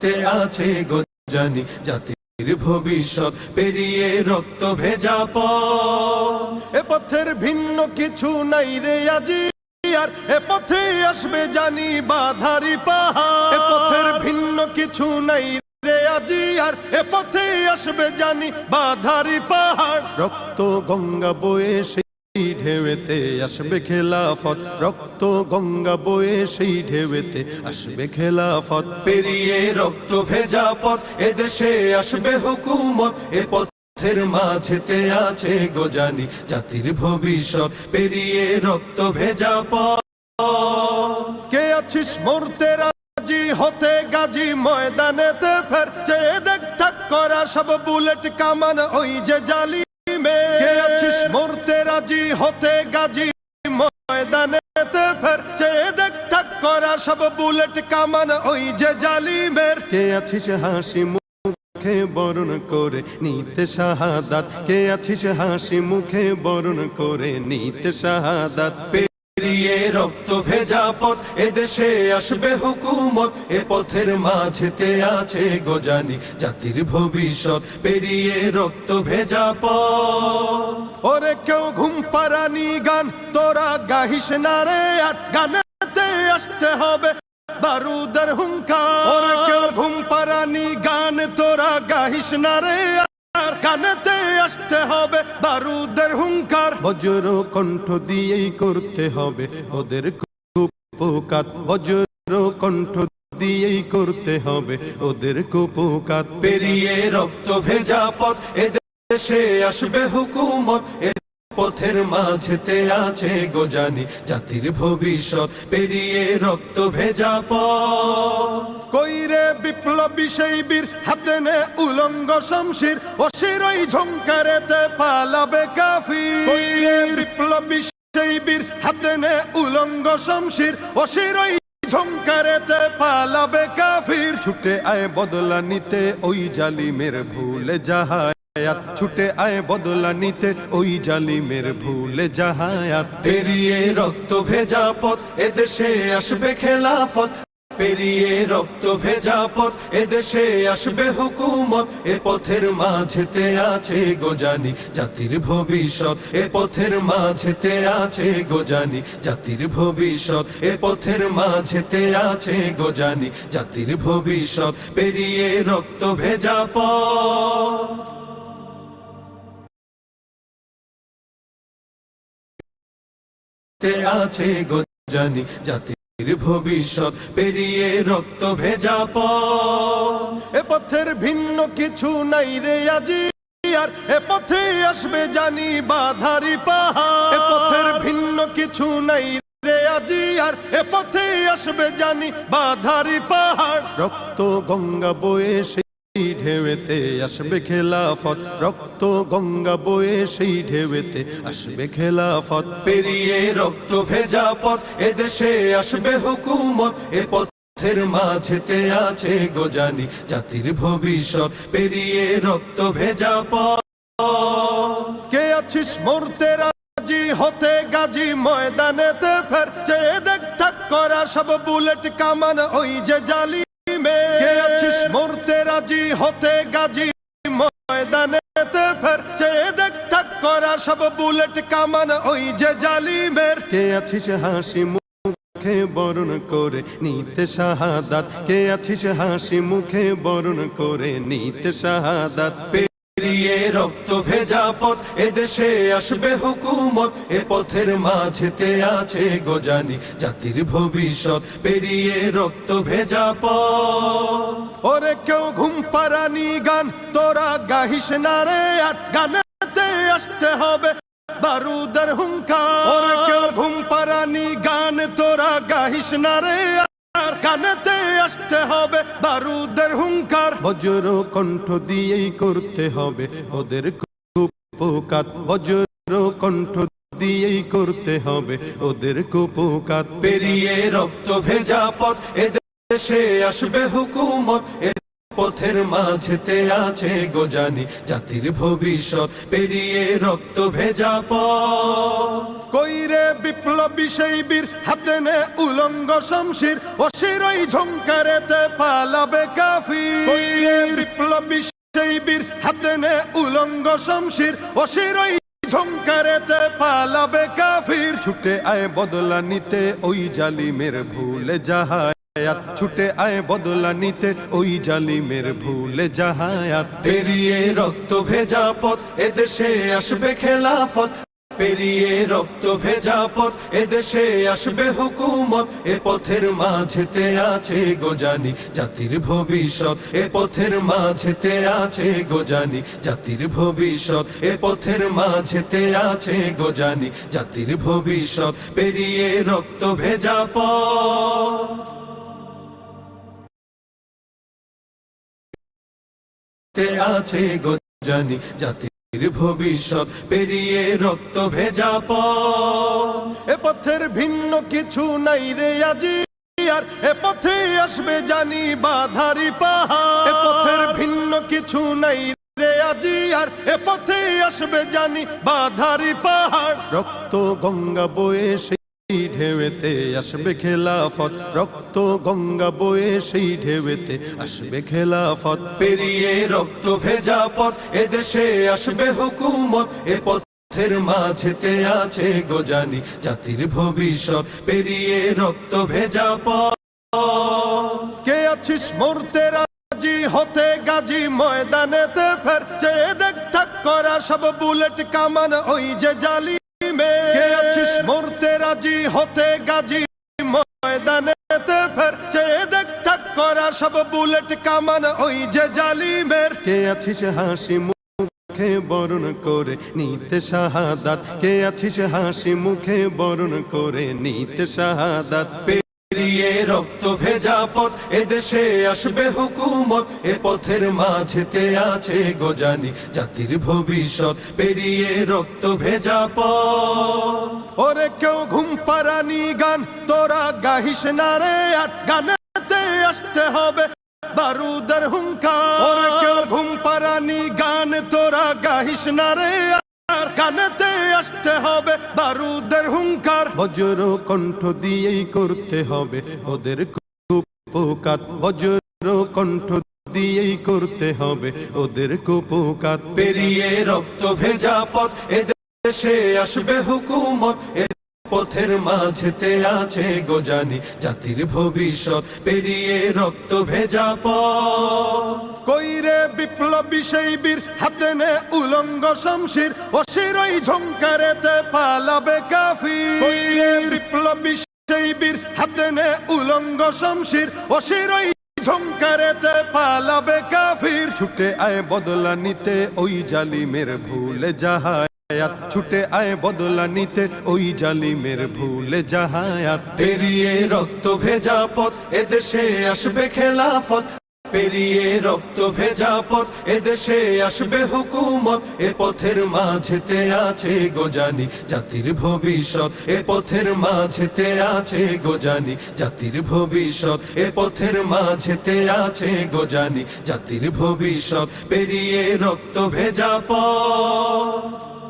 তে আছে গো জাতির ভবিষ্যৎ, পেরিয়ে রক্ত ভেজা পথের ভিন্ন কিছু নাই রে আজি আর, এ পথে আসবে জানি বাধারি পাহাড়। এ পথের ভিন্ন কিছু নাই রে আজি আর, এ পথে আসবে জানি বাধারি পাহাড়। রক্ত গঙ্গা বয়ে সেই ঢেউতে আসবে খেলাফত, রক্ত গঙ্গা বয়ে সেই ঢেউতে আসবে খেলাফত। পেরিয়ে রক্ত ভেজা পথ, এদেশে আসবে হুকুমত, এ পথের মাঝেতে আছে গো জানি জাতির ভবিষ্যৎ। পেরিয়ে রক্ত ভেজা পথ। কে আছিস মরতে রাজি? হতে গাজী ময়দানেতে ফের। চেয়ে দেখ করা সব বুলেট কামান, ওই যে জালি মে মরতে রাজি হতে গাজী ময়দানেতে ফের দেখ থাক করা সব বুলেট কামান ওই যে জালিমের। কে আছিস হাসি মুখে বরণ করে নিতে শাহাদাত? কে আছিস হাসি মুখে বরণ করে নিতে শাহাদাত? পেরিয়ে রক্ত ভেজা পথ এদেশে আসবে হুকুমত, এ পথের মাঝেতে আছে গো জানি জাতির ভবিষ্যৎ। পেরিয়ে রক্ত ভেজা পথ। ওরে কেউ ঘুম পারানি গান, তোরা গাহিস না রে আর গানেতে আসতে হবে বারুদের হুঙ্কার। কেউ ঘুম পারানি গান, তোরা গাহিস না রে আর গানেতে আসতে হবে বারুদের হুঙ্কার। বজ্র কণ্ঠ দিয়েই করতে হবে ওদের কুপকাত বজ্র কণ্ঠ দিয়েই করতে হবে ওদের কুপকাত পেরিয়ে রক্ত ভেজা পথ এদেশে আসবে হুকুমত পথের মাঝেতে আছে গো জানি জাতির ভবিষ্যৎ, পেরিয়ে রক্ত ভেজা কইরে বিপ্লবী সেই বীর, হাতে নে উলঙ্গ শমশির অশিরই ঝঙ্কারেতে পালাবে কাফি বিপ্লবী সেই বীর, হাতে নে উলঙ্গ শমশির অশিরই পালাবে কাফির। ছুটে আয় বদলা নিতে ওই জালিমের ভুলে যাহায়াত ছুটে আয়, বদলা নিতে ওই জালিমের ভুলে যাহায়াত পেরিয়ে রক্ত ভেজা পথ, এদেশে আসবে খেলাফত। পেরিয়ে রক্ত ভেজা পথ, এদেশে আসবে হুকুমত। এ পথের মাঝেতে আছে গো জানি জাতির ভবিষ্যৎ। এ পথের মাঝেতে আছে গো জানি জাতির ভবিষ্যৎ। এ পথের মাঝেতে আছে গো জানি জাতির ভবিষ্যৎ। পেরিয়ে রক্ত ভেজা পথ। তে আছে গো জাতির ভবিষ্যৎ পেরিয়ে রক্ত ভেজা এ পথের ভিন্ন কিছু নাই রে আজি, আর এ পথে আসবে জানি বাধারি পাহাড়। পথের ভিন্ন কিছু নাই রে আজি, আর এ পথে আসবে জানি বাধারি পাহাড়। রক্ত গঙ্গা বয়ে ঢেউতে আসবে খেলাফত, রক্ত গঙ্গা বয়ে সেই ঢেউতে আসবে খেলাফত। পেরিয়ে রক্ত ভেজা পথ, এদেশে আসবে হুকুমত, এ পথের মাঝেতে আছে গো জানি জাতির ভবিষ্যৎ। পেরিয়ে রক্ত ভেজা পথ। কে আছিস মরতে রাজি? হতে গাজী ময়দানেতে ফের। চেয়ে দেখ করা সব বুলেট কামান, ওই যে জালি মরতে রাজি হতে গাজী ময়দানেতে দেখ করা সব বুলেট কামান ওই যে জালিমের। কে আছিস হাসি মুখে বরণ করে নিতে শাহাদাত? কে আছিস হাসি মুখে বরণ করে নিতে শাহাদাত? পেরিয়ে রক্ত ভেজা পথ, এদেশে আসবে হুকুমত, এ পথের মাঝেতে আছে গো জানি জাতির ভবিষ্যৎ। পেরিয়ে রক্ত ভেজা পথ। ওরে কেউ ঘুম পারানি গান, তোরা গাহিস না রে, আর গানেতে আসতে হবে বারুদের হুঙ্কার। কেউ ঘুম পারানি গান, তোরা গাহিস না রে, আর গানেতে আসতে হবে, বারুদের হুঙ্কার বজ্র কণ্ঠ দিয়েই করতে হবে, ওদের কুপকাত বজ্র কণ্ঠ দিয়েই করতে হবে, ওদের কুপকাত পেরিয়ে রক্ত ভেজা পথ এদেশে আসবে হুকুমত পথের মাঝেতে আছে গোজানি জাতির ভবিষ্যৎ। পেরিয়ে রক্ত ভেজা পথ। বীর, হাতে নে উলঙ্গ শমশির পালাবে বিপ্লবী সেই বীর, হাতে নে উলঙ্গ শমশির পালাবে কাফির। ছুটে আয় বদলা নিতে ওই জালিমের ভুলে যাহায়াত ছুটে আয় বদলা নিতে ওই জালিমের ভুলে যাহায়াত পেরিয়ে রক্ত ভেজা পথ, এদেশে আসবে খেলাফত। পেরিয়ে রক্ত ভেজা পথ এদেশে আসবে হুকুমত। এ পথের মাঝেতে আছে গোজানি জাতির ভবিষ্যৎ। এ পথের মাঝেতে আছে গোজানি জাতির ভবিষ্যৎ। এ পথের মাঝেতে আছে গোজানি জাতির ভবিষ্যৎ। পেরিয়ে রক্ত ভেজা পথ আছে গোজানি জাতির ভবিষ্যৎ পেরিয়ে রক্ত ভেজা এ পথের ভিন্ন কিছু নাই রে আজি আর। এ পথে আসবে জানি বাধারি পাহাড়। এ পথের ভিন্ন কিছু নাই রে আজি আর। এ পথে আসবে জানি বাধারি পাহাড়। রক্ত গঙ্গা বয়ে সেই ঢেউতে আসবে খেলাফত, রক্ত গঙ্গা বয়ে সেই ঢেউতে আসবে খেলাফত। পেরিয়ে রক্ত ভেজা পথ এদেশে আসবে হুকুমত, এ পথের মাঝেতে আছে গোজানি জাতির ভবিষ্যৎ। পেরিয়ে রক্ত ভেজা পথ। কে আছিস মরতে রাজি? হতে গাজী ময়দানেতে ফের। চেয়ে দেখ থাক করা সব বুলেট কামান, ওই যে জালি মে মরতে রাজি হতে গাজি ময়দানেতে ফের। চেয়ে দেখ, থাক, করা সব বুলেট কামান ওই যে জালিমের। কে আছিস হাসি মুখে বরণ করে নিতে শাহাদাত? কে আছিস হাসি মুখে বরণ করে নিতে শাহাদাত? পেরিয়ে রক্ত ভেজা পথ, এদেশে আসবে হুকুমত, এ পথের মাঝেতে আছে গোজানি জাতির ভবিষ্যৎ, পেরিয়ে রক্ত ভেজা পথ। ওরে কেউ ঘুম পারানি গান, তোরা গাহিস না রে আর, গানেতে আসতে হবে বারুদের হুঙ্কার। ওরে কেউ ঘুম পারানি গান, তোরা গাহিস না রে গানেতে আসতে হবে, বারুদের হুঙ্কার। বজ্র কণ্ঠ দিয়েই করতে হবে, ওদের কুপকাত বজ্র কণ্ঠ দিয়েই করতে হবে, ওদের কুপকাত পেরিয়ে রক্ত ভেজা পথ, এদেশে আসবে হুকুমত, এ পথের মাঝেতে আছে গোজানি জাতির ভবিষ্যৎ পেরিয়ে রক্ত ভেজা কইরে বিপ্লবী সেই বীর, হাতে নে উলঙ্গ শমশির অশিরই ঝঙ্কারেতে পালাবে কাফি কইরে বিপ্লবী সেই বীর, হাতে নে উলঙ্গ শমশির অশিরই ঝঙ্কারেতে পালাবে কাফির। ছুটে আয় বদলা নিতে ওই জালিমের ভুলে যাহায়াত ছুটে আয় বদলা নিতে ওই জালিমের ভুলে যাহায়াত পেরিয়ে রক্ত ভেজা পথ, এদেশে আসবে খেলাফত। পেরিয়ে রক্ত ভেজা পথ, এদেশে আসবে হুকুমত। এ পথের মাঝেতে আছে গোজানি জাতির ভবিষ্যৎ। এ পথের মাঝেতে আছে গোজানি জাতির ভবিষ্যৎ। এ পথের মাঝেতে আছে গোজানি জাতির ভবিষ্যৎ। পেরিয়ে রক্ত ভেজা পথ।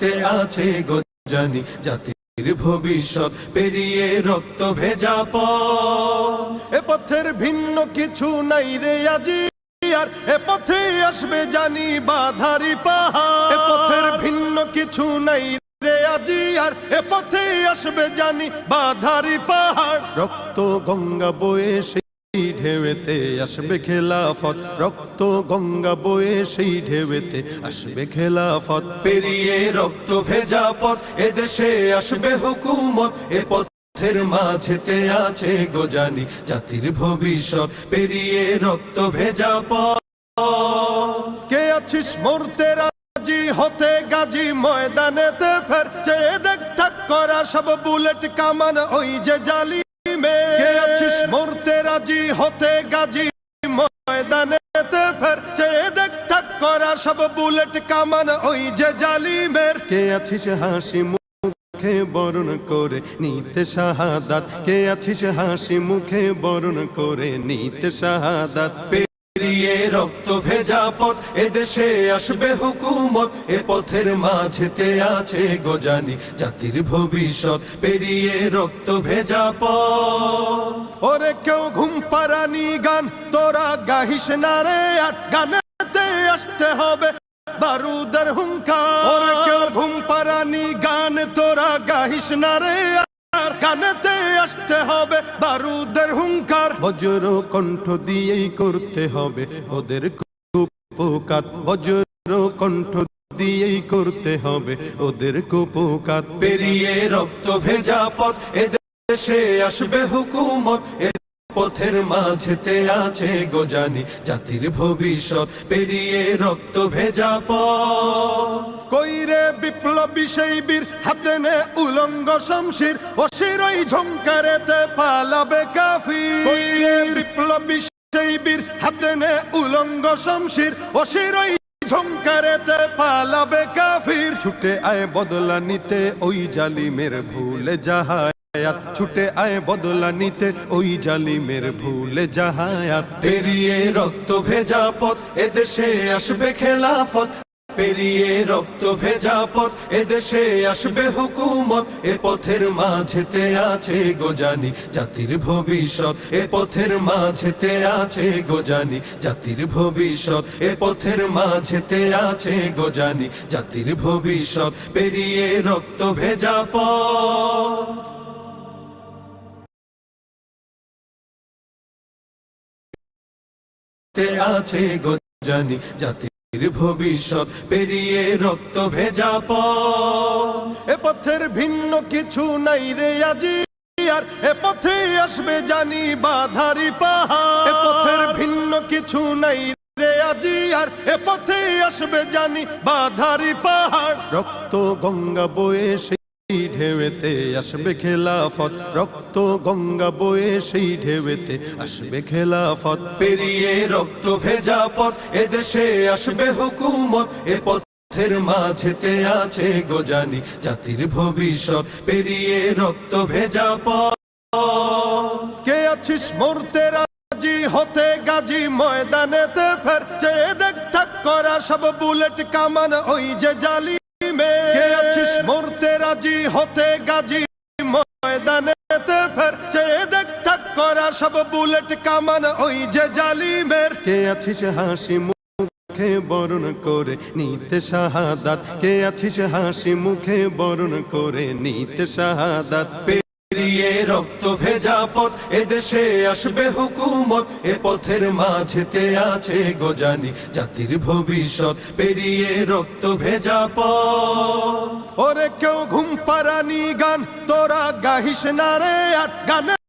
তে আছে গোজানি, জাতির ভবিষ্যৎ পেরিয়ে রক্ত ভেজা পথের ভিন্ন কিছু নাই রে আজি আর, এ পথে আসবে জানি বাধারি পাহাড়। পথের ভিন্ন কিছু নাই রে আজি আর, এ পথে আসবে জানি বাধারি পাহাড়। রক্ত গঙ্গা বয়ে ঢেউতে আসবে খেলাফত, রক্ত গঙ্গা বয়ে সেই ঢেউতে আসবে খেলাফত। পেরিয়ে রক্ত ভেজা পথ, এদেশে আসবে হুকুমত, এ পথের মাঝেতে আছে গোজানি জাতির ভবিষ্যৎ। পেরিয়ে রক্ত ভেজা পথ। কে আছিস মরতে রাজি? হতে গাজী ময়দানেতে ফের। চেয়ে দেখ করা সব বুলেট কামান, ওই যে জালি রাজি হতে গাজী, ময়দানেতে ফের চেয়ে দেখ থাক করা সব বুলেট কামান ওই যে জালিমের। কে আছিস হাসি মুখে বরণ করে নিতে শাহাদাত? কে আছিস হাসি মুখে বরণ করে নিতে শাহাদাত? পেরিয়ে রক্ত ভেজা পথ এদেশে আসবে হুকুমত এ পথের মাঝেতে আছে গোজানি জাতির ভবিষ্যৎ পেরিয়ে রক্ত ভেজা পথ। ওরে কেউ ঘুম পারানি গান তোরা গাহিস না রে আর গানেতে আসতে হবে বারুদের হুঙ্কার। ওরে কেউ ঘুম পারানি গান তোরা গাহিস না রে গানেতে আসতে হবে, বারুদের হুঙ্কার। বজ্র কণ্ঠ দিয়েই করতে হবে, ওদের কুপকাত বজ্র কণ্ঠ দিয়েই করতে হবে, ওদের কুপকাত পেরিয়ে রক্ত ভেজা পথ, এদেশে আসবে হুকুমত পথের মাঝেতে আছে গোজানি জাতির ভবিষ্যৎ পেরিয়ে রক্ত ভেজা কইরে বিপ্লবী সেই বীর, হাতে নে উলঙ্গ শমশির অশিরই ঝঙ্কারেতে পালাবে কাফি কইরে বিপ্লবী সেই বীর, হাতে নে উলঙ্গ শমশির অশিরই ঝঙ্কারেতে পালাবে কাফির। ছুটে আয় বদলা নিতে ওই জালিমের ভুলে যাহায়াত ছুটে আয় বদলা নিতে, ওই জালিমের ভুলে যাহায়াত পেরিয়ে রক্ত ভেজা পথ, এদেশে আসবে খেলাফত। পেরিয়ে রক্ত ভেজা পথ, এদেশে আসবে হুকুমত। এ পথের মাঝেতে আছে গোজানি জাতির ভবিষ্যৎ। এ পথের মাঝেতে আছে গোজানি জাতির ভবিষ্যৎ। এ পথের মাঝেতে আছে গোজানি জাতির ভবিষ্যৎ। পেরিয়ে রক্ত ভেজা পথ। তে আছে গোজানি, জাতির ভবিষ্যৎ পেরিয়ে রক্ত ভেজা পথের ভিন্ন কিছু নাই রে আজি, আর এ পথে আসবে জানি বাধারি পাহাড়। পথের ভিন্ন কিছু নাই রে আজি, আর এ পথে আসবে জানি বাধারি পাহাড়। রক্ত গঙ্গা বয়ে সেই ঢেউতে আসবে খেলাফত, রক্ত গঙ্গা বয়ে সেই ঢেউতে আসবে খেলাফত। পেরিয়ে রক্ত ভেজা পথ, এদেশে আসবে হুকুমত, এ পথের মাঝেতে আছে গোজানি জাতির ভবিষ্যৎ। পেরিয়ে রক্ত ভেজা পথ। কে আছিস মরতে রাজি? হতে গাজী ময়দানেতে ফের। চেয়ে দেখ করা সব বুলেট কামান, ওই যে জালি মরতে রাজি হতে গাজী ময়দানেতে ফের চেয়ে দেখ, থাক করা সব বুলেট কামান ওই যে জালি জালিমের। কে আছিস হাসি মুখে বরণ করে নিতে শাহাদাত? কে আছিস হাসি মুখে বরণ করে নিতে শাহাদাত? রক্ত ভেজা পথ এদেশে আসবে হুকুমত, এ পথের মাঝেতে আছে গোজানি জাতির ভবিষ্যৎ পেরিয়ে রক্ত ভেজা পথ। ওরে কেউ ঘুম পারানি গান, তোরা গাহিস না রে আর গানে